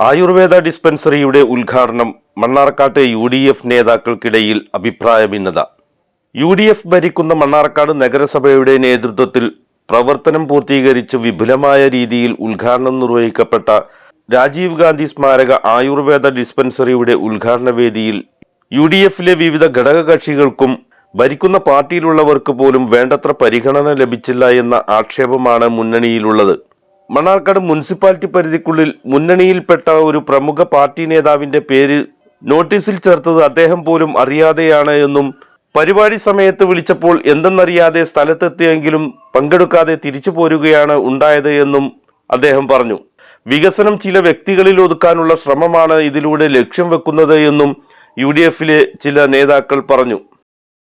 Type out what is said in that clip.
ആയുർവേദ ഡിസ്പെൻസറിയുടെ ഉദ്ഘാടനം മണ്ണാർക്കാട്ട് യു ഡി എഫ് നേതാക്കൾക്കിടയിൽ അഭിപ്രായ ഭിന്നത യു ഡി എഫ് ഭരിക്കുന്ന മണ്ണാർക്കാട് നഗരസഭയുടെ നേതൃത്വത്തിൽ പ്രവർത്തനം പൂർത്തീകരിച്ച് വിപുലമായ രീതിയിൽ ഉദ്ഘാടനം നിർവഹിക്കപ്പെട്ട രാജീവ് ഗാന്ധി സ്മാരക ആയുർവേദ ഡിസ്പെൻസറിയുടെ ഉദ്ഘാടന വേദിയിൽ യു ഡി എഫിലെ വിവിധ ഘടകകക്ഷികൾക്കും ഭരിക്കുന്ന പാർട്ടിയിലുള്ളവർക്ക് പോലും വേണ്ടത്ര പരിഗണന ലഭിച്ചില്ല എന്ന ആക്ഷേപമാണ് മുന്നണിയിലുള്ളത്. മണ്ണാർക്കാട് മുനിസിപ്പാലിറ്റി പരിധിക്കുള്ളിൽ മുന്നണിയിൽപ്പെട്ട ഒരു പ്രമുഖ പാർട്ടി നേതാവിന്റെ പേര് നോട്ടീസിൽ ചേർത്തത് അദ്ദേഹം പോലും അറിയാതെയാണ് എന്നും പരിപാടി സമയത്ത് വിളിച്ചപ്പോൾ എന്തെന്നറിയാതെ സ്ഥലത്തെത്തിയെങ്കിലും പങ്കെടുക്കാതെ തിരിച്ചു പോരുകയാണ് ഉണ്ടായത് എന്നും അദ്ദേഹം പറഞ്ഞു. വികസനം ചില വ്യക്തികളിൽ ഒതുക്കാനുള്ള ശ്രമമാണ് ഇതിലൂടെ ലക്ഷ്യം വെക്കുന്നത് എന്നും യു ചില നേതാക്കൾ പറഞ്ഞു.